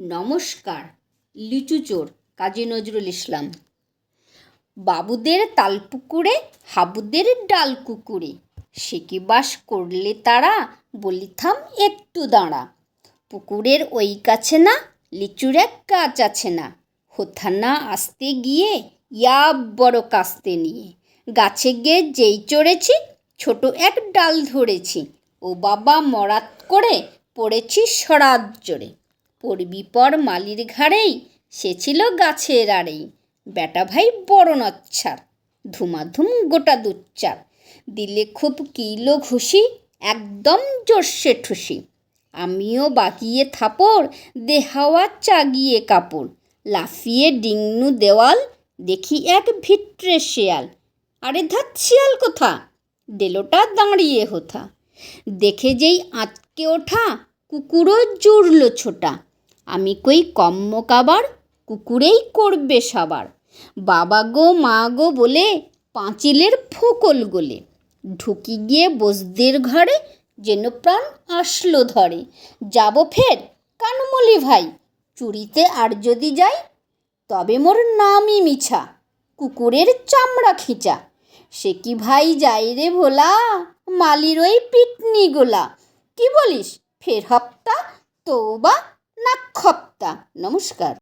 নমস্কার, লিচু চোর, কাজী নজরুল ইসলাম। বাবুদের তালপুকুরে, হাবুদের ডাল কুকুরে সে কি বাস করলে তারা? বলিথাম একটু দাঁড়া। পুকুরের ওই কাছে না, লিচুর এক গাছ আছে না। হোথা না আসতে গিয়ে ইয়া বড় কাস্তে নিয়ে। গাছে গিয়ে যেই চড়েছি, ছোট এক ডাল ধরেছি। ও বাবা মরাত করে পড়েছি সরাত জোরে। পড়বি পর মালির ঘাড়েই, সে ছিল গাছের আড়েই। বেটা ভাই বড় নচ্ছার, ধুমাধুম গোটা দুচ্চার দিলে খুব কিলো ঘুষি, একদম জোরসে ঠুসি। আমিও বাকিয়ে থাপড়, দেহাওয়া চাগিয়ে কাপড়। লাফিয়ে ডিংনু দেওয়াল, দেখি এক ভিট্রে শেয়াল। আরে ধাত শিয়াল কোথা? দেলোটা দাঁড়িয়ে হোথা। দেখে যেই আঁতকে ওঠা, কুকুরও জুড়ল ছোটা। আমি কই কম্ম কাবার, কুকুরেই করবে সবার। বাবা গো, মা গো বলে পাঁচিলের ফোকল গোলে, ঢুকি গিয়ে বসদের ঘরে যেন প্রাণ আসলো ধরে। যাব ফের কানমলি ভাই, চুরিতে আর যদি যাই, তবে মোর নামই মিছা, কুকুরের চামড়া খিচা। সে কি ভাই যাই রে ভোলা, মালির ওই পিটনি গোলা, কি বলিস, ফের হপ্তা খপ্তা নমস্কার।